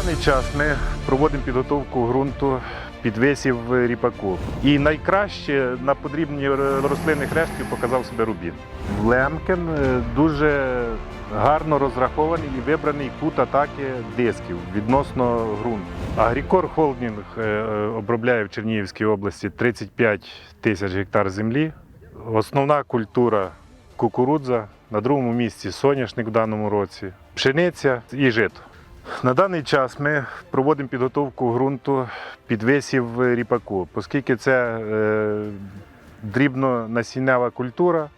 даний час ми проводимо підготовку ґрунту під висів ріпаку. І найкраще на подрібні рослинних рештків показав себе рубін. Лемкен е, дуже гарно розрахований і вибраний кут атаки дисків відносно ґрунту. Агрікор Холдінг е, е, обробляє в Чернігівській області 35 тисяч гектар землі. Основна культура кукурудза, на другому місці соняшник в даному році, пшениця і жито. На даний час ми проводимо підготовку ґрунту під висів ріпаку, оскільки це е, дрібнонасіннева культура,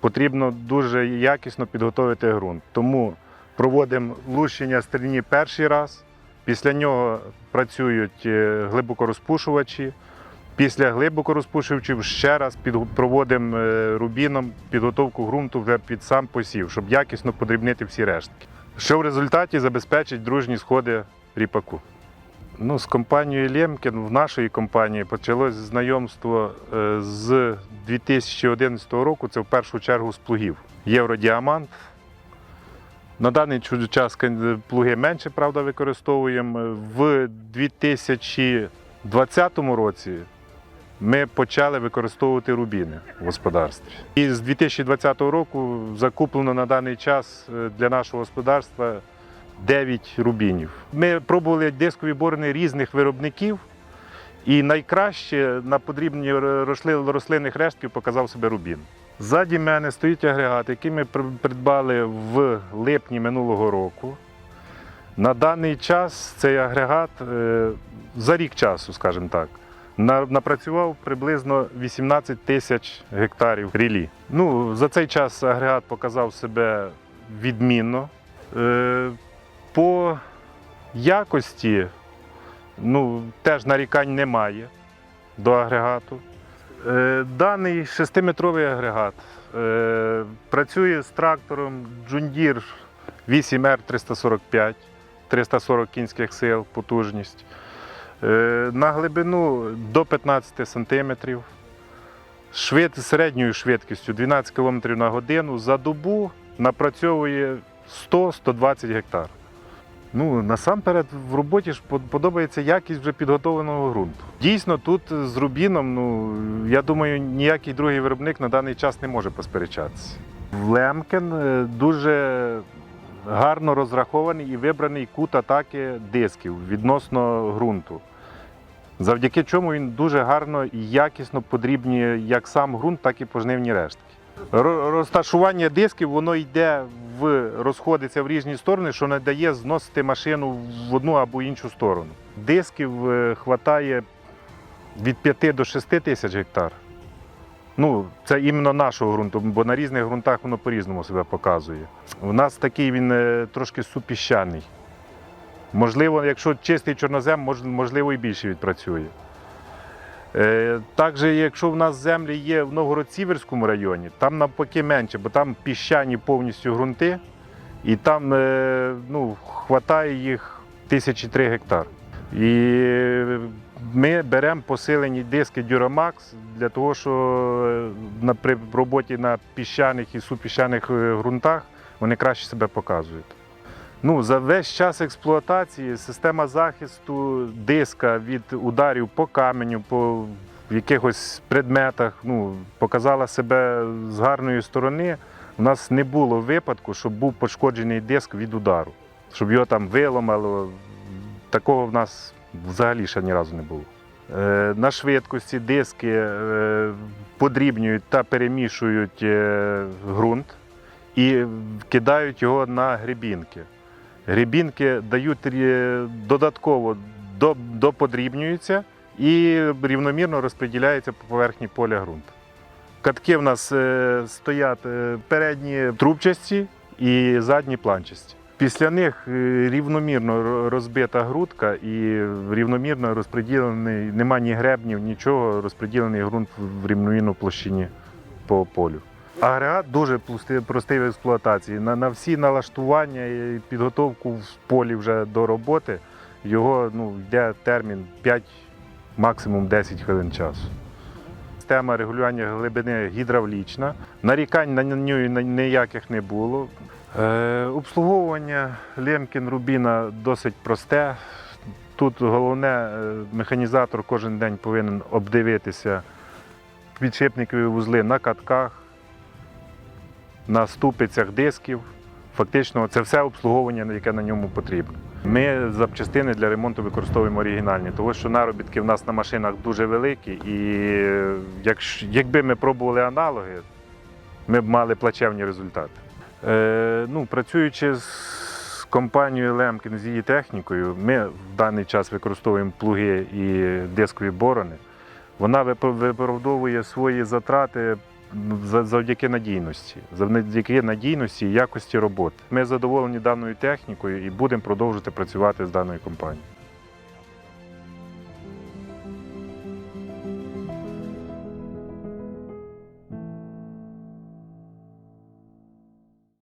потрібно дуже якісно підготовити ґрунт. Тому проводимо лущення стерні перший раз, після нього працюють е, глибокорозпушувачі. Після глибокорозпушувачів ще раз проводимо е, рубіном підготовку ґрунту вже під сам посів, щоб якісно подрібнити всі рештки що в результаті забезпечить дружні сходи ріпаку. Ну, з компанією Лємкін в нашій компанії почалось знайомство е, з 2011 року. Це в першу чергу з плугів. Євродіамант. На даний час плуги менше, правда, використовуємо. В 2020 році ми почали використовувати рубіни в господарстві. І з 2020 року закуплено на даний час е, для нашого господарства 9 рубінів. Ми пробували дискові борони різних виробників, і найкраще на подрібні рослинних рештків показав себе рубін. Ззаді мене стоїть агрегат, який ми придбали в липні минулого року. На даний час цей агрегат е, за рік часу, скажімо так, напрацював приблизно 18 тисяч гектарів рілі. Ну, за цей час агрегат показав себе відмінно. Е, По якості ну, теж нарікань немає до агрегату. Е, Даний 6-метровий агрегат е, працює з трактором John Deere 8R 345, 340 кінських сил, потужність. Е, На глибину до 15 см. Швид, середньою швидкістю 12 км на годину за добу напрацьовує 100-120 гектар. Ну, насамперед в роботі ж подобається якість вже підготовленого ґрунту. Дійсно, тут з Рубіном, ну, я думаю, ніякий другий виробник на даний час не може посперечатися. В Лемкен е, дуже гарно розрахований і вибраний кут атаки дисків відносно ґрунту. Завдяки чому він дуже гарно і якісно подрібнює як сам ґрунт, так і пожнивні рештки. Розташування дисків воно йде в розходиться в різні сторони, що не дає зносити машину в одну або іншу сторону. Дисків е, хватає від 5 до 6 тисяч гектар. Ну, це іменно нашого ґрунту, бо на різних ґрунтах воно по-різному себе показує. У нас такий він е, трошки супіщаний. Можливо, якщо чистий чорнозем, можливо, і більше відпрацює. Е, Також, якщо в нас землі є в Новгород-Сіверському районі, там навпаки менше, бо там піщані повністю ґрунти, і там е, ну, хватає їх тисячі три гектар. І ми беремо посилені диски Duramax для того, що при роботі на піщаних і супіщаних е, ґрунтах вони краще себе показують. Ну, за весь час експлуатації система захисту диска від ударів по каменю, по якихось предметах ну, показала себе з гарної сторони. У нас не було випадку, щоб був пошкоджений диск від удару, щоб його там виламало. Такого в нас взагалі ще ні разу не було. Е, На швидкості диски е, подрібнюють та перемішують е, ґрунт і кидають його на грибінки. Грибінки дають додатково доподрібнюються і рівномірно розподіляються по поверхні поля ґрунту. Катки в нас стоять передні трубчасті і задні планчасті. Після них е, рівномірно розбита грудка і рівномірно розподілений, нема ні гребнів, нічого, розподілений ґрунт в рівномірну площині по полю. Агрегат дуже простий в експлуатації. На, на всі налаштування і підготовку в полі вже до роботи його ну, йде термін 5, максимум 10 хвилин часу. Система регулювання глибини гідравлічна. Нарікань на неї ніяких не було. Е, обслуговування Лемкін Рубіна досить просте. Тут головне, е, механізатор кожен день повинен обдивитися підшипникові вузли на катках, на ступицях дисків. Фактично, це все обслуговування, яке на ньому потрібно. Ми запчастини для ремонту використовуємо оригінальні, тому що наробітки в нас на машинах дуже великі, і якщо, якби ми пробували аналоги, ми б мали плачевні результати. Е, ну, працюючи з компанією Лемкін, з її технікою, ми в даний час використовуємо плуги і дискові борони. Вона вип- виправдовує свої затрати за- завдяки надійності, завдяки надійності і якості роботи. Ми задоволені даною технікою і будемо продовжувати працювати з даною компанією.